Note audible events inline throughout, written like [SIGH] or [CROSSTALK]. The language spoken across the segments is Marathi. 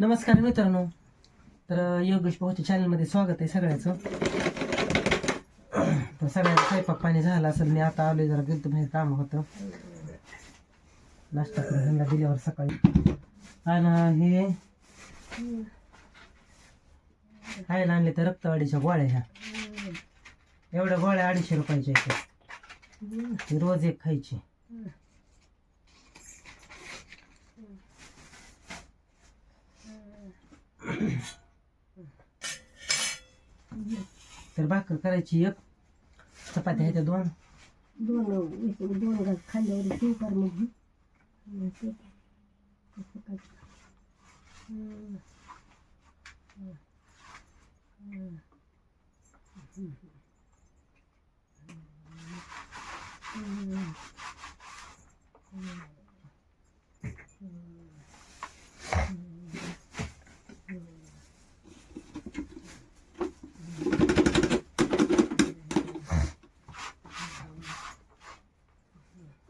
नमस्कार मित्रांनो. तर योगेश भाऊच्या चॅनलमध्ये स्वागत आहे सगळ्याचं. तर सगळ्यांचा स्वयंपाक पाणी झाला असेल मी आता आलोय जरा गेलतो बाहेर काम होतं. नाश्ता करून ह्यांना दिल्यावर सकाळी. आणि हे खायला आणले तर रक्तवाढीच्या गोळ्या ह्या. एवढ्या गोळ्या अडीचशे रुपयाच्या आहेत. ती रोज एक खायची. तर भाकर करायची एक चपात्या ह्याच्या दोन दोन एक- दोन घास खाल्ल्यावर शिव कर मग ते हं.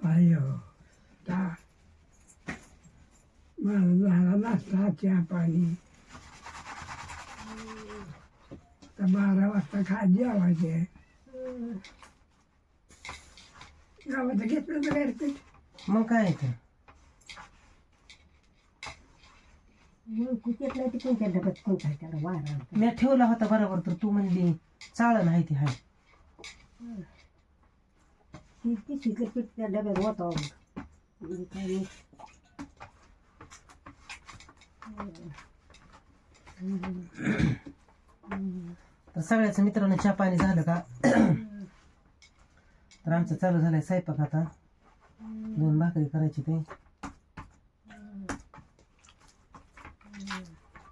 अयो ता मला झाला नाश्ता चहा पाणी. तर बारा वाजता खा जेवायचे गावाचं घेतलं तर गारपीट मग काय आहे ते? मग कोणत्या डब्यात कोणता आहे त्याला वारा होता. मी ठेवला होता बरोबर तर तू म्हणली चाळ नाही ती हाय. ती ती शिकर पीठ त्या डब्यात होता. म्हणजे काय नाही. तर सगळ्याच मित्रांनो चहा पाणी झालं का? तर आमचं चालू झालंय स्वयंपाक आता. दोन भाकरी करायची ते.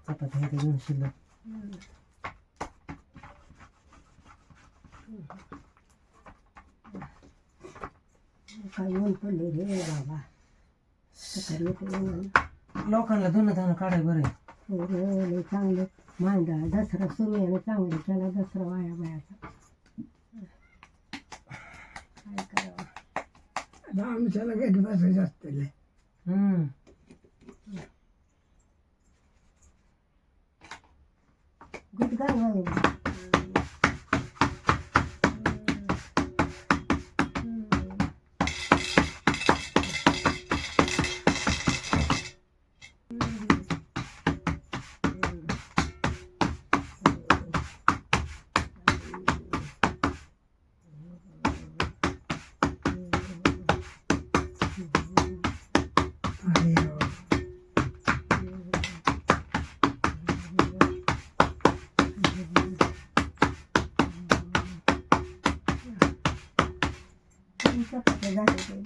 चपाती ह्या दोन शिल्लक. काय ऊन पडले रे बाबा. सकाळी लोकांना धुणं धुणं काढाय बरं आहे. हो रे, लय चांगलं. मांडा दसरा सुरू आहे ना चांगलं त्याला दसरा वाया बायाचा. काय करावं? आमच्याला घेत बसायचं असतं हम्म. गुड चपात्या झाल्या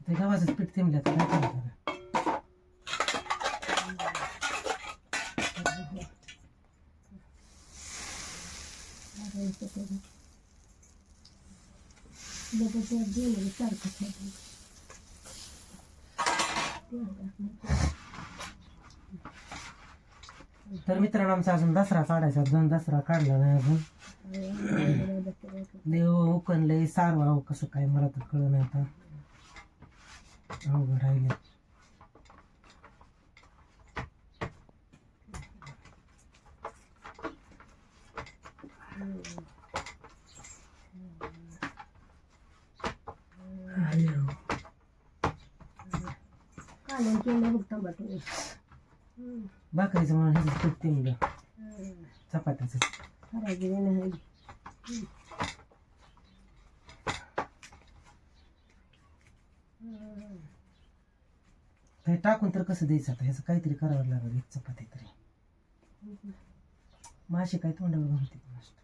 ते. ते पीठ थिंबलं तर काय करायचं सारखं तर मित्रांनो आमचा अजून दसरा काढायचा अजून दसरा काढला नाही अजून. देव उकनलंय सारवा हो, कसं काय मला तर कळ नाही आता. अवघड राहिले अयो कालून केलं बघ टमाटे भाकरीचं म्हणून ह्याचं पीठ थिंबलं चपात्याचं ते टाकून तर कसं द्यायचं आता? ह्याचं काहीतरी करावं लागेल एक चपाती तरी. मासे काय तोंडावर घालते मस्त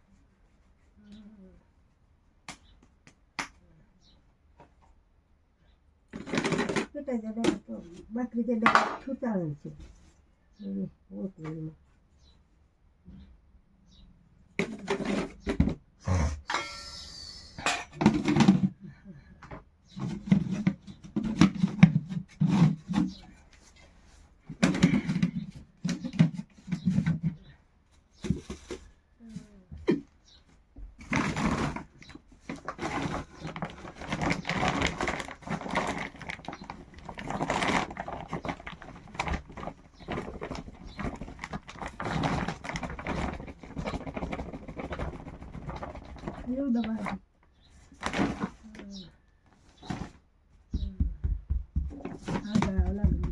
पिठाच्या डब्यात भाकरीच्या डब्यात ठुता आणायचे एवढं बारीक आदळावं लागलं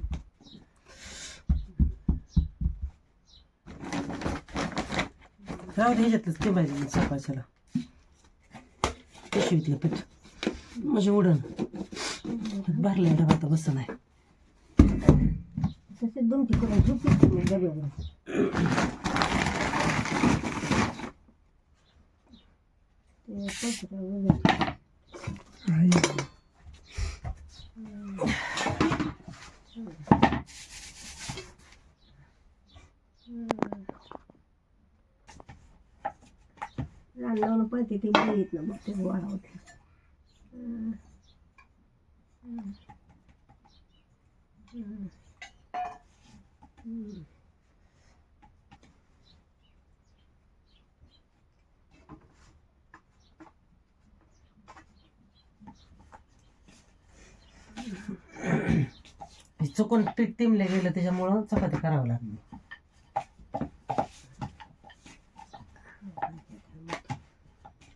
राहू दे ह्याच्यातलंच ते पाहिजे सकाळच्याला. पिशवी ते पीठ. म्हणजे उडण. भरल्या डबा तर बस नाही. तसे दोन झोपी मी डब्यावर. ते पत्र वगैरे आई लहान लावून पळते ते बघित ना मग ते गोळा होते चुकून पीठ टिमले गेलं त्याच्यामुळं चपाती करावं लागली.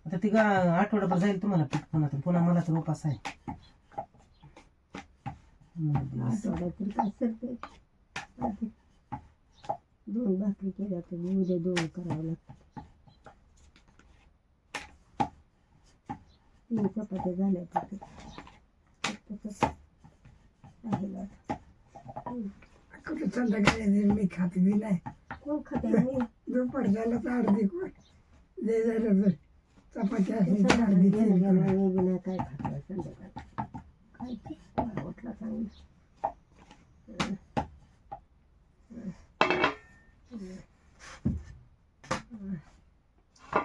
आता ती का आठवडाभर जाईल तुम्हाला पीठ पुन्हा तर पुन्हा मला तर उपास आहे. हम्म, तरी काय सरते दोन भाकरी केल्या तर उद्या दोन करावं लागतात तीन चपात्या झाल्या तर आहे. कुठं संध्याकाळी मी खाते बी नाही. कोण खाते मी दुपार झालं तर अर्धी कोण लय झालं तर चपाती असली तर अर्धी केली नाही काय खातं काय वाटलं चांगलं.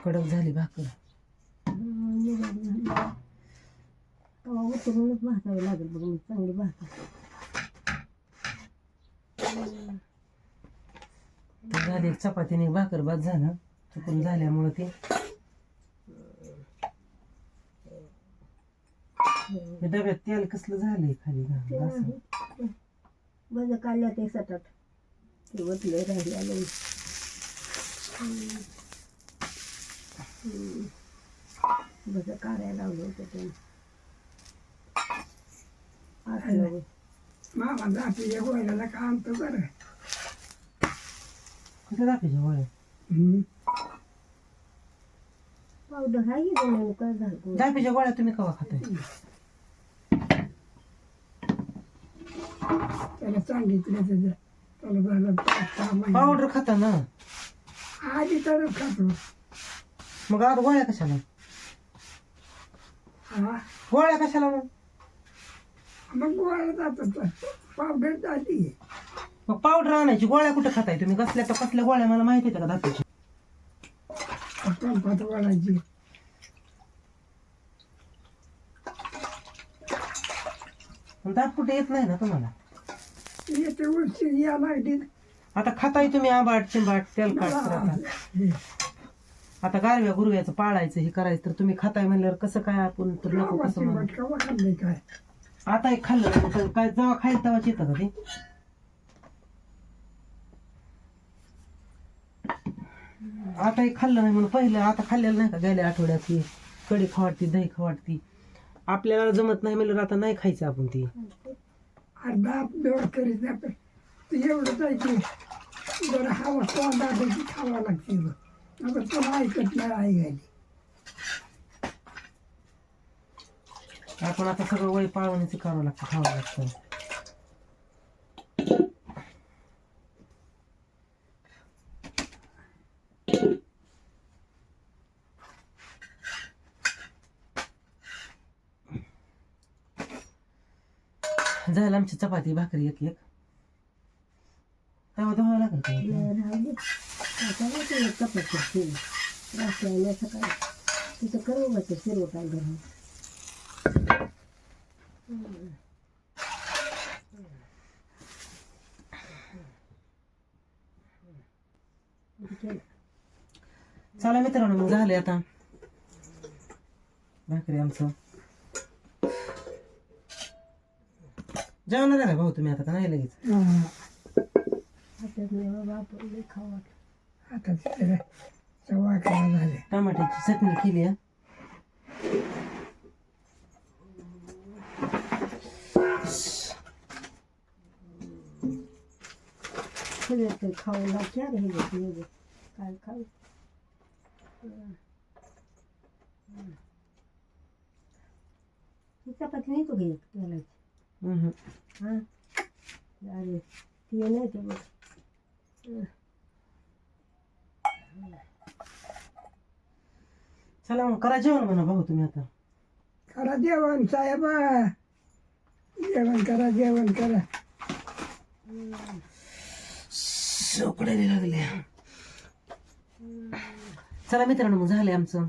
कडक झाली भाकर. तेव्हा उतरूनच भासावं लागेल बघ मी चांगली भासा ती झाली एक चपातीने भाकर बाद झालं. चुकून झाल्यामुळं ते हे डब्यात तेल कसलं झालंय खाली असं. आहे. बज काढल्या ते सटात ते वतले राहिले आले. बज काढायला लावलं होतं ते. आतलं. मामा जाती गोळ्याला काम तर बरं. कुठे गोळ्या हम्म. पावडर आहे की काय गोळ्या तुम्ही कवा खाताय. त्याला सांगितलं त्याचं त्याला झालं पाच सहा महिने पावडर खाता ना. आधी तर खातो. मग आता गोळ्या कशाला? हा? गोळ्या कशाला मग? मग गोळ्याला जातो पावडर झाली मग पावडर आणायची गोळ्या कुठे खाताय तुम्ही? कसल्या तर कसल्या गोळ्या मला माहिती आहे का वाढायची पण दात कुठे येत नाही ना तुम्हाला? येते या लागली आता खाताय तुम्ही आंबाट चिंबाट तेलकाट आता आता गारव्या गुरव्याचं पाळायचं हे करायचं तर तुम्ही खाताय म्हणल्यावर कसं काय आपण तर नको कसं म्हणू? काय? आता एक खाल्लं तर काय जेव्हा खाईल तेव्हाच येतं का ते? आता एक खाल्लं नाही म्हणून पहिलं आता खाल्लेलं नाही का गेल्या आठवड्यात ती कढी खवाटती दही खवाटती. आपल्याला जमत नाही म्हणलं आता नाही खायचं आपण ती. अर्धा बेवड करीत नाही पण तू एवढं जायची जरा हवा तोंडाची खावा लागते बघ. आता तुला ऐकत नाही आपण आता सगळं वय पाळवण्याचं करावं लागतं खावं लागतं. झालं आमची चपाती भाकरी एक एक. तेव्हा धुवावं लागेल का? राहिले आता नाही ते चपाती केली. रात्री सकाळी. तिथं करू बघ ते शिरव काय घरून चला मित्रांनो मग झाले आता. भाकरी आमचं. जेवणार आहे का भाऊ तुम्ही आता का नाही लगेच? हा. खाऊ आता तिथे सव्वा अकरा झाले. टमाट्याची चटणी केली आहे सगळं ते खाऊन लागते रे हे हे. काय खाऊ? ही चपाती नाही तू घे हां अरे ती नाही ते बघ चला मग करा जेवण म्हणा भाऊ तुम्ही आता करा जेवण साहेब जेवण करा जेवण करा सोकडायला लागले चला मित्रांनो मग झाले आमचं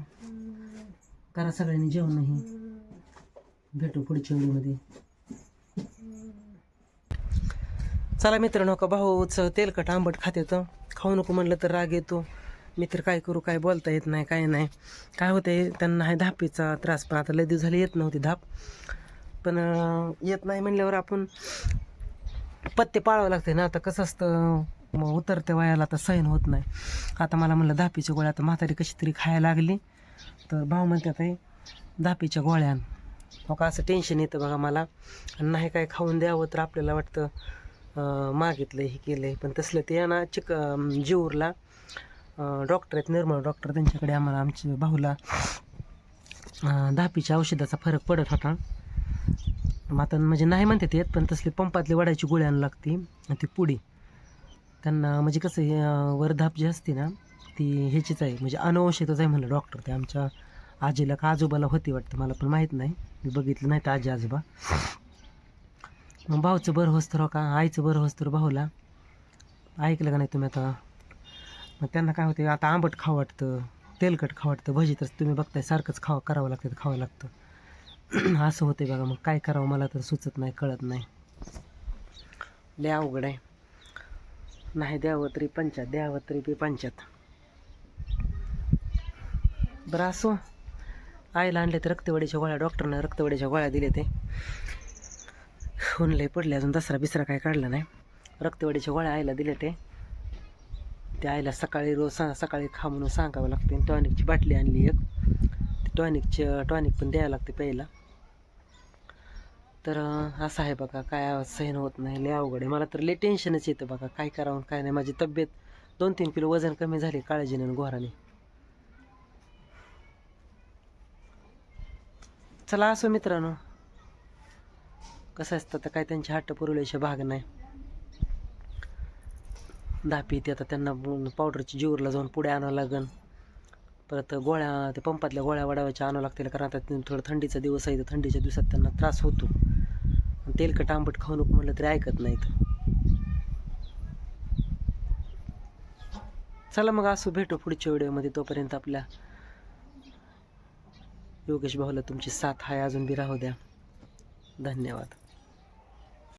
करा सगळ्यांनी जेवण नाही भेटू पुढच्या व्हिडिओमध्ये चला मित्रांनो का भाऊच तेलकट आंबट खाते तर खाऊ नको म्हणलं तर राग येतो. मित्र काय करू काय बोलता येत नाही काय नाही. काय होते त्यांना आहे धापीचा त्रास पण आता लय दिवस झाले येत नव्हती धाप. पण येत नाही म्हणल्यावर आपण पत्ते पाळावं लागते ना. आता कसं असतं मग उतरते वयाला आता सहन होत नाही. आता मला म्हणलं धापीच्या गोळ्या आता म्हातारी कशी तरी खायला लागली. तर भाऊ म्हणतात आहे धापीच्या गोळ्या हो का असं टेन्शन येतं बघा मला. आणि नाही काय खाऊन द्यावं तर आपल्याला वाटतं मागितलं हे केलं आहे पण तसलं ते ना चिक जेऊरला जीवरला डॉक्टर आहेत निर्मळ डॉक्टर त्यांच्याकडे आम्हाला आमच्या भाऊला अं, धापीच्या औषधाचा फरक पडत होता. माता आता म्हणजे नाही म्हणते येत पण तसली पंपातली वडायची गोळी आणू लागते ती पुडी त्यांना म्हणजे कसं हे, वरधाप जी असते ना ती ह्याचीच आहे. म्हणजे अनवश्यकच आहे म्हणलं डॉक्टर ते. आमच्या आजीला का आजोबाला होती वाटतं मला पण माहीत नाही. मी बघितलं नाही तर आजी आजोबा. मग भाऊचं बरं होस तर हो का? आईचं बरं होस तर भाऊला. ऐकलं का नाही तुम्ही आता? मग त्यांना काय होते आता आंबट खावं वाटतं तेलकट खावं वाटतं भजी तर तुम्ही बघताय सारखंच खावं करावं लागतं तर खावं लागतं. [CLEARS THROAT] असं होते बघा मग काय करावं मला तर सुचत नाही कळत नाही. लय अवघड आहे. नाही द्यावं तरी पंचायत द्यावं तरी बी पंचायत. बरं असो. आईला आणले तर रक्तवडीच्या गोळ्या डॉक्टरनं रक्तवडीच्या गोळ्या दिले ते. ऊन लय पडले. अजून दसरा बिसरा काय काढला नाही. रक्तवडीच्या गोळ्या आईला दिले ते. त्या आईला सकाळी रोज सा सकाळी खा म्हणून सांगावं लागते. टॉनिकची बाटली आणली एक. टॉनिकची टॉनिक पण द्यावं लागते प्यायला. तर असं आहे बघा काय सहन होत नाही. लय अवघड आहे. मला तर लय टेन्शनच येतं बघा. काय करावं काय नाही. माझी तब्येत दोन तीन किलो वजन कमी झाले काळजीने आणि घोराने. चला असो मित्रांनो. कसं असतं तर काय त्यांची हट्ट पुरवल्याशिवाय भाग नाही. दापी ते आता त्यांना पावडरची जीवरला जाऊन पुढे आणावं लागन. परत गोळ्या ते पंपातल्या गोळ्या वाढवायच्या आणावं लागतील कारण आता थोडं थंडीचा दिवस आहे तर थंडीच्या दिवसात त्यांना त्रास होतो. तेलकट आंबट खाऊ नको म्हटलं तरी ऐकत नाहीत. चला मग असं भेटू पुढच्या व्हिडिओमध्ये. तोपर्यंत आपल्या योगेश भाऊला तुमची साथ आहे अजून बी राहू द्या. धन्यवाद.